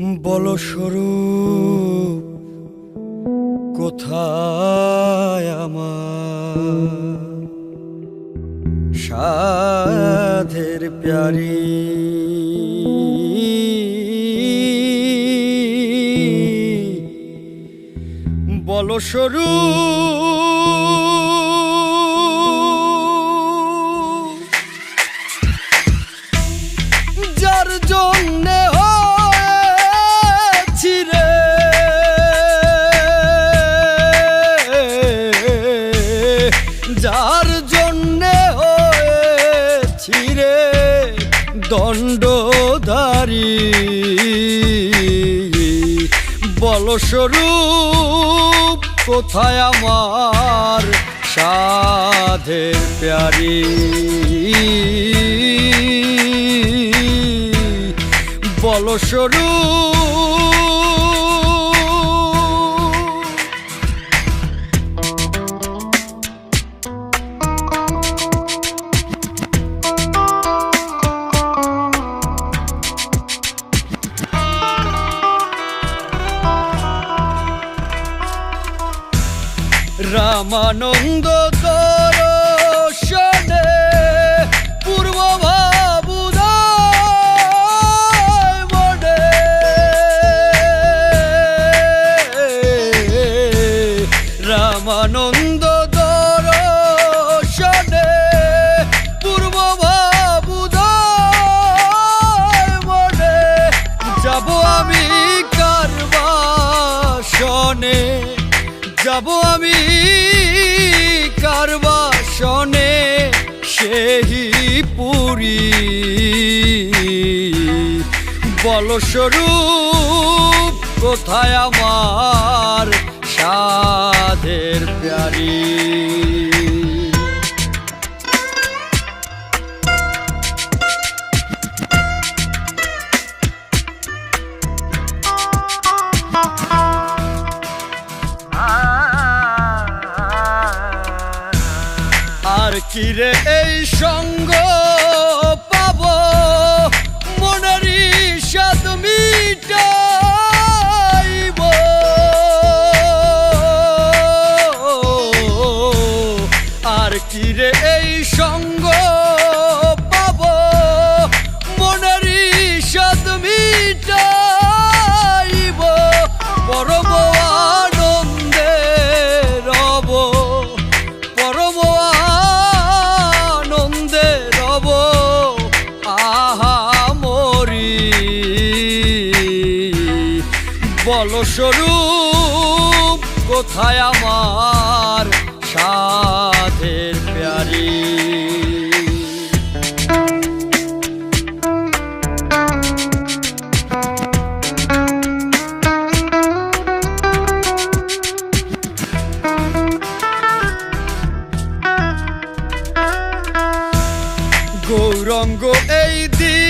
বল স্বরূপ কোথায় আমার সাধের প্যারি? বল স্বরূপ যার জন্যে দণ্ডধারী। বলস্বরূপ কোথায় আমার সাধে প্যারি? বলস্বরূপ রামানন্দ দর্শনে পূর্ব মনে রামানন্দ দর্শনে পূর্ব মনে যাব আমি কারবাসনে যাব আমি পুরী বলস্বরূপ কোথায় আমার সাধের প্যারি? আর কি রে এই সঙ্গ আর কি রে এই সঙ্গ পাব? মনের সাদ মিটাইব, পরম রব রব। আহা মরি। কোথায় আমার সাধের প্যারি। গৌরঙ্গ এই দিনে